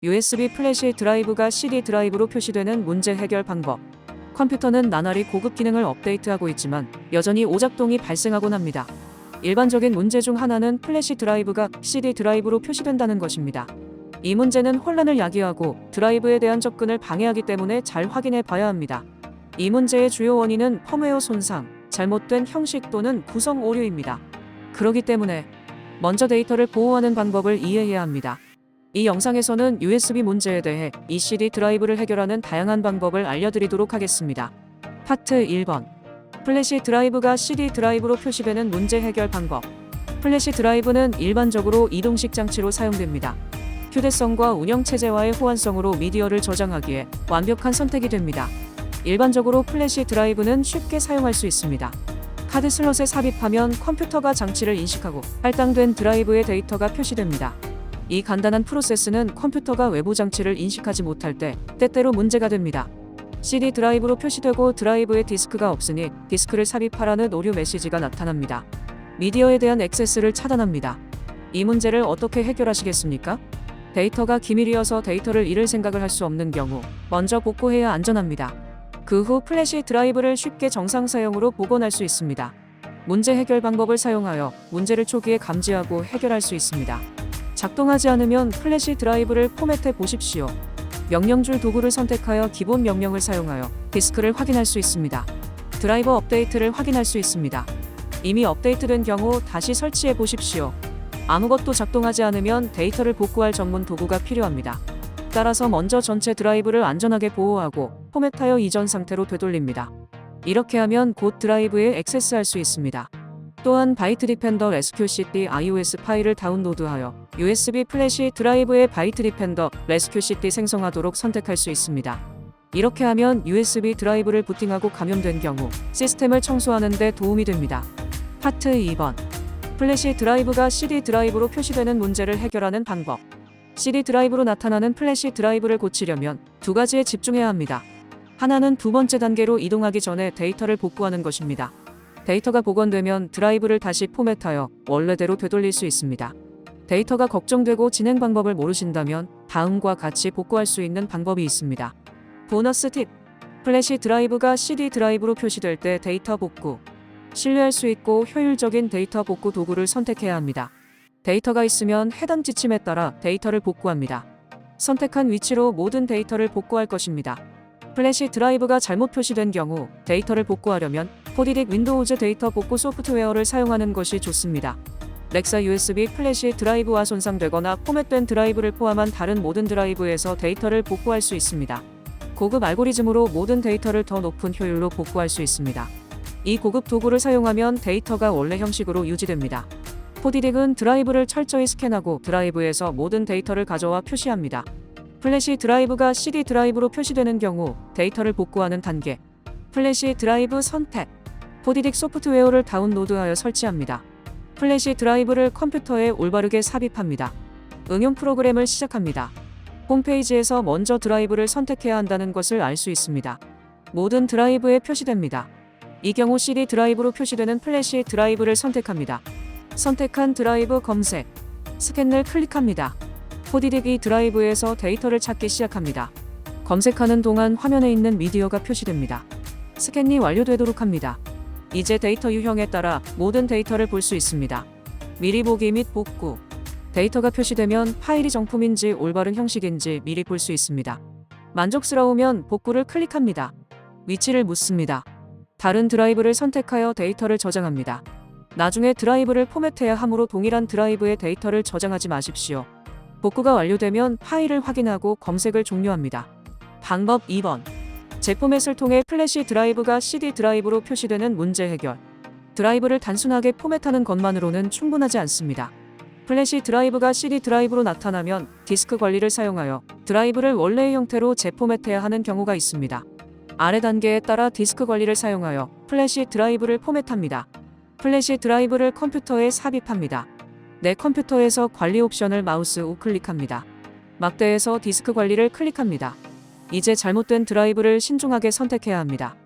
USB 플래시 드라이브가 CD 드라이브로 표시되는 문제 해결 방법. 컴퓨터는 나날이 고급 기능을 업데이트하고 있지만 여전히 오작동이 발생하곤 합니다. 일반적인 문제 중 하나는 플래시 드라이브가 CD 드라이브로 표시된다는 것입니다. 이 문제는 혼란을 야기하고 드라이브에 대한 접근을 방해하기 때문에 잘 확인해 봐야 합니다. 이 문제의 주요 원인은 펌웨어 손상, 잘못된 형식 또는 구성 오류입니다. 그렇기 때문에 먼저 데이터를 보호하는 방법을 이해해야 합니다. 이 영상에서는 USB 문제에 대해 이 CD 드라이브를 해결하는 다양한 방법을 알려드리도록 하겠습니다. 파트 1번 플래시 드라이브가 CD 드라이브로 표시되는 문제 해결 방법 플래시 드라이브는 일반적으로 이동식 장치로 사용됩니다. 휴대성과 운영체제와의 호환성으로 미디어를 저장하기에 완벽한 선택이 됩니다. 일반적으로 플래시 드라이브는 쉽게 사용할 수 있습니다. 카드 슬롯에 삽입하면 컴퓨터가 장치를 인식하고 할당된 드라이브의 데이터가 표시됩니다. 이 간단한 프로세스는 컴퓨터가 외부 장치를 인식하지 못할 때 때때로 문제가 됩니다. CD 드라이브로 표시되고 드라이브에 디스크가 없으니 디스크를 삽입하라는 오류 메시지가 나타납니다. 미디어에 대한 액세스를 차단합니다. 이 문제를 어떻게 해결하시겠습니까? 데이터가 기밀이어서 데이터를 잃을 생각을 할 수 없는 경우 먼저 복구해야 안전합니다. 그 후 플래시 드라이브를 쉽게 정상 사용으로 복원할 수 있습니다. 문제 해결 방법을 사용하여 문제를 초기에 감지하고 해결할 수 있습니다. 작동하지 않으면 플래시 드라이브를 포맷해 보십시오. 명령줄 도구를 선택하여 기본 명령을 사용하여 디스크를 확인할 수 있습니다. 드라이버 업데이트를 확인할 수 있습니다. 이미 업데이트된 경우 다시 설치해 보십시오. 아무것도 작동하지 않으면 데이터를 복구할 전문 도구가 필요합니다. 따라서 먼저 전체 드라이브를 안전하게 보호하고 포맷하여 이전 상태로 되돌립니다. 이렇게 하면 곧 드라이브에 액세스할 수 있습니다. 또한 바이트 디펜더 레스큐CD iOS 파일을 다운로드하여 USB 플래시 드라이브의 바이트 디펜더 레스큐CD 생성하도록 선택할 수 있습니다. 이렇게 하면 USB 드라이브를 부팅하고 감염된 경우 시스템을 청소하는 데 도움이 됩니다. 파트 2번 플래시 드라이브가 CD 드라이브로 표시되는 문제를 해결하는 방법 CD 드라이브로 나타나는 플래시 드라이브를 고치려면 두 가지에 집중해야 합니다. 하나는 두 번째 단계로 이동하기 전에 데이터를 복구하는 것입니다. 데이터가 복원되면 드라이브를 다시 포맷하여 원래대로 되돌릴 수 있습니다. 데이터가 걱정되고 진행 방법을 모르신다면 다음과 같이 복구할 수 있는 방법이 있습니다. 보너스 팁. 플래시 드라이브가 CD 드라이브로 표시될 때 데이터 복구. 신뢰할 수 있고 효율적인 데이터 복구 도구를 선택해야 합니다. 데이터가 있으면 해당 지침에 따라 데이터를 복구합니다. 선택한 위치로 모든 데이터를 복구할 것입니다. 플래시 드라이브가 잘못 표시된 경우 데이터를 복구하려면 포디딕 윈도우즈 데이터 복구 소프트웨어를 사용하는 것이 좋습니다. 렉사 USB 플래시 드라이브와 손상되거나 포맷된 드라이브를 포함한 다른 모든 드라이브에서 데이터를 복구할 수 있습니다. 고급 알고리즘으로 모든 데이터를 더 높은 효율로 복구할 수 있습니다. 이 고급 도구를 사용하면 데이터가 원래 형식으로 유지됩니다. 포디딕은 드라이브를 철저히 스캔하고 드라이브에서 모든 데이터를 가져와 표시합니다. 플래시 드라이브가 CD 드라이브로 표시되는 경우 데이터를 복구하는 단계. 플래시 드라이브 선택. 포디딕 소프트웨어를 다운로드하여 설치합니다. 플래시 드라이브를 컴퓨터에 올바르게 삽입합니다. 응용 프로그램을 시작합니다. 홈페이지에서 먼저 드라이브를 선택해야 한다는 것을 알 수 있습니다. 모든 드라이브에 표시됩니다. 이 경우 CD 드라이브로 표시되는 플래시 드라이브를 선택합니다. 선택한 드라이브 검색. 스캔을 클릭합니다. 포디딕이 드라이브에서 데이터를 찾기 시작합니다. 검색하는 동안 화면에 있는 미디어가 표시됩니다. 스캔이 완료되도록 합니다. 이제 데이터 유형에 따라 모든 데이터를 볼 수 있습니다. 미리 보기 및 복구. 데이터가 표시되면 파일이 정품인지 올바른 형식인지 미리 볼 수 있습니다. 만족스러우면 복구를 클릭합니다. 위치를 묻습니다. 다른 드라이브를 선택하여 데이터를 저장합니다. 나중에 드라이브를 포맷해야 하므로 동일한 드라이브의 데이터를 저장하지 마십시오. 복구가 완료되면 파일을 확인하고 검색을 종료합니다. 방법 2번. 재포맷을 통해 플래시 드라이브가 CD 드라이브로 표시되는 문제 해결. 드라이브를 단순하게 포맷하는 것만으로는 충분하지 않습니다. 플래시 드라이브가 CD 드라이브로 나타나면 디스크 관리를 사용하여 드라이브를 원래의 형태로 재포맷해야 하는 경우가 있습니다. 아래 단계에 따라 디스크 관리를 사용하여 플래시 드라이브를 포맷합니다. 플래시 드라이브를 컴퓨터에 삽입합니다. 내 컴퓨터에서 관리 옵션을 마우스 우클릭합니다. 막대에서 디스크 관리를 클릭합니다. 이제 잘못된 드라이브를 신중하게 선택해야 합니다.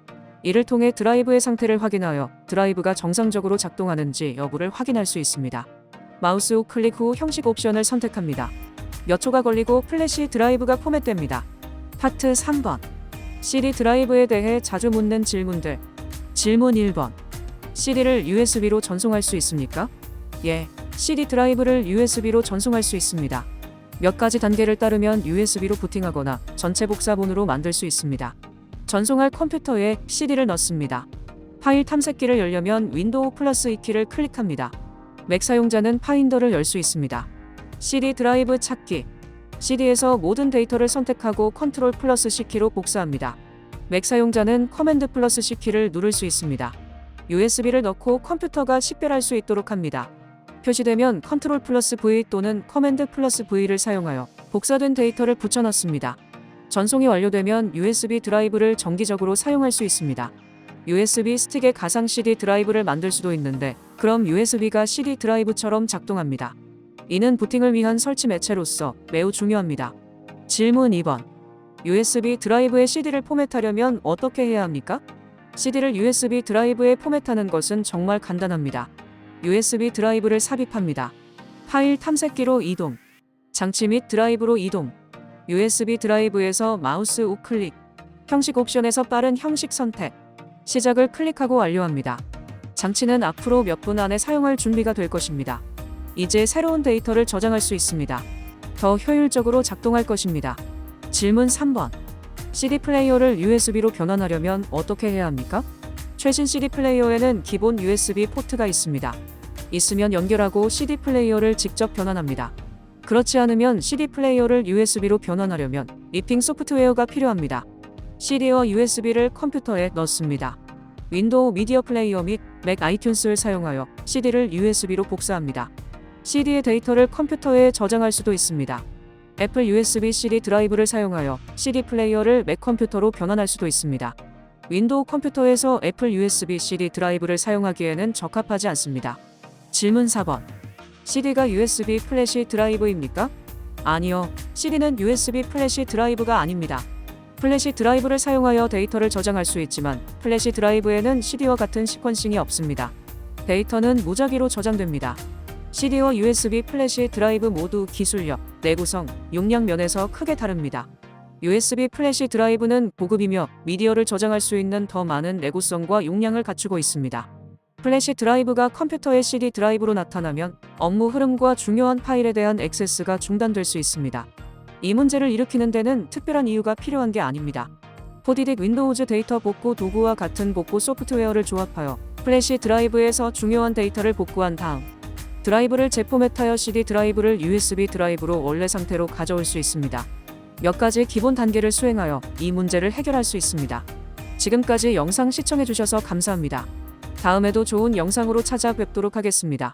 이를 통해 드라이브의 상태를 확인하여 드라이브가 정상적으로 작동하는지 여부를 확인할 수 있습니다. 마우스 우클릭 후 형식 옵션을 선택합니다. 몇 초가 걸리고 플래시 드라이브가 포맷됩니다. 파트 3번. CD 드라이브에 대해 자주 묻는 질문들. 질문 1번. CD를 USB로 전송할 수 있습니까? 예. CD 드라이브를 USB로 전송할 수 있습니다. 몇 가지 단계를 따르면 USB로 부팅하거나 전체 복사본으로 만들 수 있습니다. 전송할 컴퓨터에 CD를 넣습니다. 파일 탐색기를 열려면 윈도우 플러스 2키를 클릭합니다. 맥 사용자는 파인더를 열 수 있습니다. CD 드라이브 찾기. CD에서 모든 데이터를 선택하고 컨트롤 플러스 C키로 복사합니다. 맥 사용자는 커맨드 플러스 C키를 누를 수 있습니다. USB를 넣고 컴퓨터가 식별할 수 있도록 합니다. 표시되면 컨트롤 플러스 V 또는 커맨드 플러스 V를 사용하여 복사된 데이터를 붙여넣습니다. 전송이 완료되면 USB 드라이브를 정기적으로 사용할 수 있습니다. USB 스틱에 가상 CD 드라이브를 만들 수도 있는데 그럼 USB가 CD 드라이브처럼 작동합니다. 이는 부팅을 위한 설치 매체로서 매우 중요합니다. 질문 2번. USB 드라이브의 CD를 포맷하려면 어떻게 해야 합니까? CD를 USB 드라이브에 포맷하는 것은 정말 간단합니다. USB 드라이브를 삽입합니다. 파일 탐색기로 이동. 장치 및 드라이브로 이동. USB 드라이브에서 마우스 우클릭. 형식 옵션에서 빠른 형식 선택. 시작을 클릭하고 완료합니다. 장치는 앞으로 몇 분 안에 사용할 준비가 될 것입니다. 이제 새로운 데이터를 저장할 수 있습니다. 더 효율적으로 작동할 것입니다. 질문 3번. CD 플레이어를 USB로 변환하려면 어떻게 해야 합니까? 최신 CD 플레이어에는 기본 USB 포트가 있습니다. 있으면 연결하고 CD 플레이어를 직접 변환합니다. 그렇지 않으면 CD 플레이어를 USB로 변환하려면 리핑 소프트웨어가 필요합니다. CD와 USB를 컴퓨터에 넣습니다. 윈도우 미디어 플레이어 및 맥 아이튠스를 사용하여 CD를 USB로 복사합니다. CD의 데이터를 컴퓨터에 저장할 수도 있습니다. 애플 USB CD 드라이브를 사용하여 CD 플레이어를 맥 컴퓨터로 변환할 수도 있습니다. 윈도우 컴퓨터에서 애플 USB CD 드라이브를 사용하기에는 적합하지 않습니다. 질문 4번. CD가 USB 플래시 드라이브입니까? 아니요. CD는 USB 플래시 드라이브가 아닙니다. 플래시 드라이브를 사용하여 데이터를 저장할 수 있지만 플래시 드라이브에는 CD와 같은 시퀀싱이 없습니다. 데이터는 무작위로 저장됩니다. CD와 USB 플래시 드라이브 모두 기술력, 내구성, 용량 면에서 크게 다릅니다. USB 플래시 드라이브는 고급이며 미디어를 저장할 수 있는 더 많은 내구성과 용량을 갖추고 있습니다. 플래시 드라이브가 컴퓨터의 CD 드라이브로 나타나면 업무 흐름과 중요한 파일에 대한 액세스가 중단될 수 있습니다. 이 문제를 일으키는 데는 특별한 이유가 필요한 게 아닙니다. 포디딕 윈도우즈 데이터 복구 도구와 같은 복구 소프트웨어를 조합하여 플래시 드라이브에서 중요한 데이터를 복구한 다음 드라이브를 재포맷하여 CD 드라이브를 USB 드라이브로 원래 상태로 가져올 수 있습니다. 몇 가지 기본 단계를 수행하여 이 문제를 해결할 수 있습니다. 지금까지 영상 시청해주셔서 감사합니다. 다음에도 좋은 영상으로 찾아뵙도록 하겠습니다.